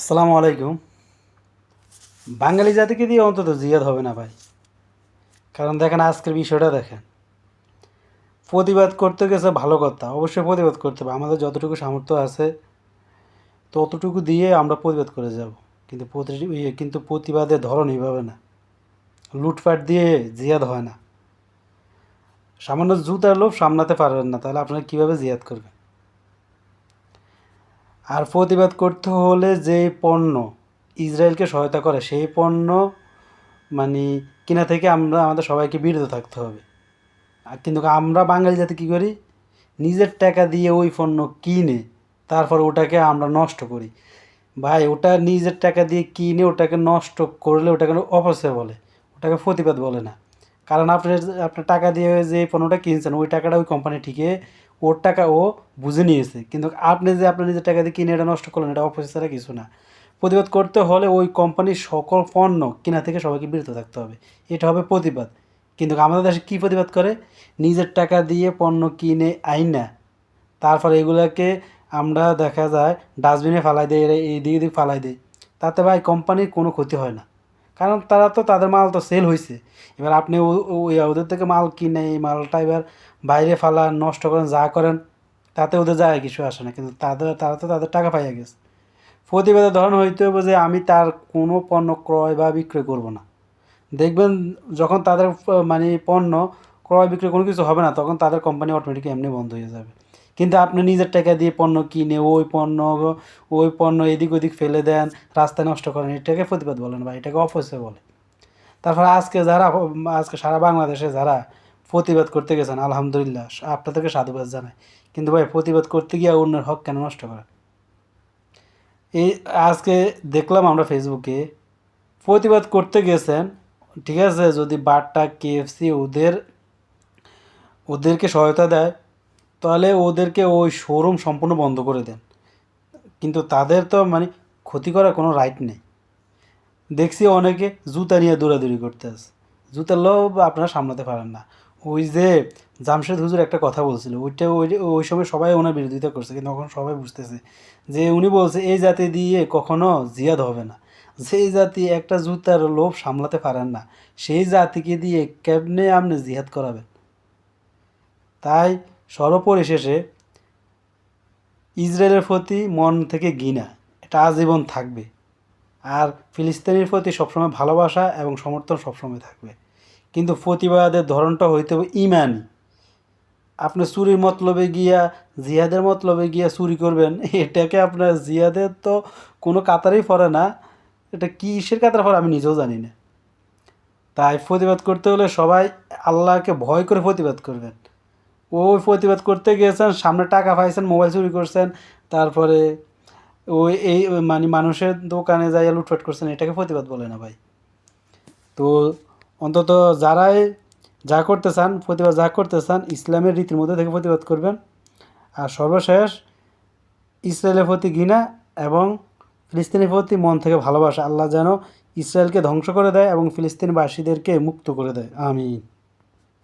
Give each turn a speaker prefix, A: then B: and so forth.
A: আসসালামু আলাইকুম। বাঙালি জাতিকে দিয়ে অন্তত জিয়াদ হবে না ভাই। কারণ দেখেন আজকের বিষয়টা দেখেন। প্রতিবাদ করতে গেছে ভালো কথা, অবশ্যই প্রতিবাদ করতে হবে। আমাদের যতটুকু সামর্থ্য আছে, ততটুকু দিয়ে আমরা প্রতিবাদ করে যাব। কিন্তু ইয়ে কিন্তু প্রতিবাদের ধরন এইভাবে না। লুটপাট দিয়ে জিয়াদ হয় না। সামান্য জুতার লোভ সামলাতে পারবেন না। তাহলে আপনারা কীভাবে জিয়াদ করবেন? আর প্রতিবাদ করতে হলে যে পণ্য ইসরায়েলকে সহায়তা করে, সেই পণ্য মানে কিনা থেকে আমরা, আমাদের সবাইকে বিরত থাকতে হবে। কিন্তু আমরা বাঙালি জাতি কী করি? নিজের টাকা দিয়ে ওই পণ্য কিনে, তারপর ওটাকে আমরা নষ্ট করি। ভাই, ওটা নিজের টাকা দিয়ে কিনে, ওটাকে নষ্ট করলে ওটাকে অপচয় বলে, ওটাকে প্রতিবাদ বলে না। কারণ আপনি আপনার টাকা দিয়ে যে পণ্যটা কিনছেন, ওই টাকাটা ওই কোম্পানি ঠিকই, ওর টাকা ও বুঝে নিয়েছে। কিন্তু আপনি যে আপনার নিজের টাকা দিয়ে কিনে এটা নষ্ট করলেন, এটা অপচয় ছাড়া কিছু না। প্রতিবাদ করতে হলে ওই কোম্পানির সকল পণ্য কেনা থেকে সবাইকে বিরত থাকতে হবে। এটা হবে প্রতিবাদ। কিন্তু আমাদের দেশে কী প্রতিবাদ করে? নিজের টাকা দিয়ে পণ্য কিনে আইন না। তারপর এগুলোকে আমরা দেখা যায় ডাস্টবিনে ফালাই দেয়, এরা এইদিক এদিক ফালাই দেয়। তাতে ভাই কোম্পানির কোনো ক্ষতি হয় না। কারণ তারা তো তাদের মাল তো সেল হয়েছে এবার আপনি ওদের থেকে মাল কিনে, এই মালটা এবার বাইরে ফালান, নষ্ট করেন, যা করেন, তাতে ওদের যায় কিছু আসে না। কিন্তু তাদের, তারা তো তাদের টাকা পাইয়া গেছে। প্রতিবাদের ধরন হইতে হবে যে আমি তার কোনো পণ্য ক্রয় বা বিক্রয় করব না। দেখবেন যখন তাদের মানে পণ্য ক্রয় বিক্রয় কোনো কিছু হবে না, তখন তাদের কোম্পানি অটোমেটিক এমনি বন্ধ হয়ে যাবে। কিন্তু আপনি নিজের টাকা দিয়ে পণ্য কিনে ওই পণ্য ওই পণ্য এদিক ওদিক ফেলে দেন, রাস্তায় নষ্ট করেন, এটাকে প্রতিবাদ বলেন বা এটাকে অপচয় বলে। তারপর আজকে যারা, আজকে সারা বাংলাদেশে যারা প্রতিবাদ করতে গেছেন, আলহামদুলিল্লাহ, আপনাদেরকে সাধুবাদ জানাই। কিন্তু ভাই, প্রতিবাদ করতে গিয়ে অন্যের হক কেন নষ্ট করেন এই আজকে দেখলাম আমরা ফেসবুকে, প্রতিবাদ করতে গেছেন, ঠিক আছে, যদি বারটা কেএফসি ওদের, ওদেরকে সহায়তা দেয় তাহলে ওদেরকে ওই শোরুম সম্পূর্ণ বন্ধ করে দেন। কিন্তু তাদের তো মানে ক্ষতি করার কোনো রাইট নেই। দেখছি অনেকে জুতা নিয়ে দৌড়াদৌড়ি করতে আছে। জুতার লোভ আপনারা সামলাতে পারেন না। ওই যে জামশেদ হুজুর একটা কথা বলছিল, ওইটা ওই ওই সময় সবাই ওনার বিরোধিতা করছে, কিন্তু এখন সবাই বুঝতেছে যে উনি বলছে, এই জাতি দিয়ে কখনো জিয়াদ হবে না। যেই জাতি একটা জুতার লোভ সামলাতে পারেন না, সেই জাতিকে দিয়ে কেমনে আপনি জিহাদ করাবেন? তাই সর্বপরিশেষে ইসরায়েলের প্রতি মন থেকে ঘৃণা, এটা আজীবন থাকবে। আর ফিলিস্তিনের প্রতি সবসময় ভালোবাসা এবং সমর্থন সবসময় থাকবে। কিন্তু প্রতিবাদের ধরনটা হইতে হবে ইমানি। আপনি চুরির মতলবে গিয়া, জিহাদের মতলবে গিয়া চুরি করবেন, এটাকে আপনার জিহাদের তো কোনো কাতারেই পড়ে না। এটা কিসের কাতার পড়ে আমি নিজেও জানি না। তাই প্রতিবাদ করতে হলে সবাই আল্লাহকে ভয় করে প্রতিবাদ করবেন। ওই প্রতিবাদ করতে গিয়েছেন, সামনে টাকা পাইছেন, মোবাইল চুরি করছেন, তারপরে ওই এই মানে মানুষের দোকানে যাইয়া লুটপাট করছেন, এটাকে প্রতিবাদ বলে না ভাই। তো অন্তত যারাই যা করতে চান, প্রতিবাদ যা করতে চান, ইসলামের রীতির মধ্যে থেকে প্রতিবাদ করবেন। আর সর্বশেষ, ইসরায়েলের প্রতি ঘৃণা এবং ফিলিস্তিনের প্রতি মন থেকে ভালোবাসা, আল্লাহ যেন ইসরায়েলকে ধ্বংস করে দেয় এবং ফিলিস্তিনবাসীদেরকে মুক্ত করে দেয়। আমিন।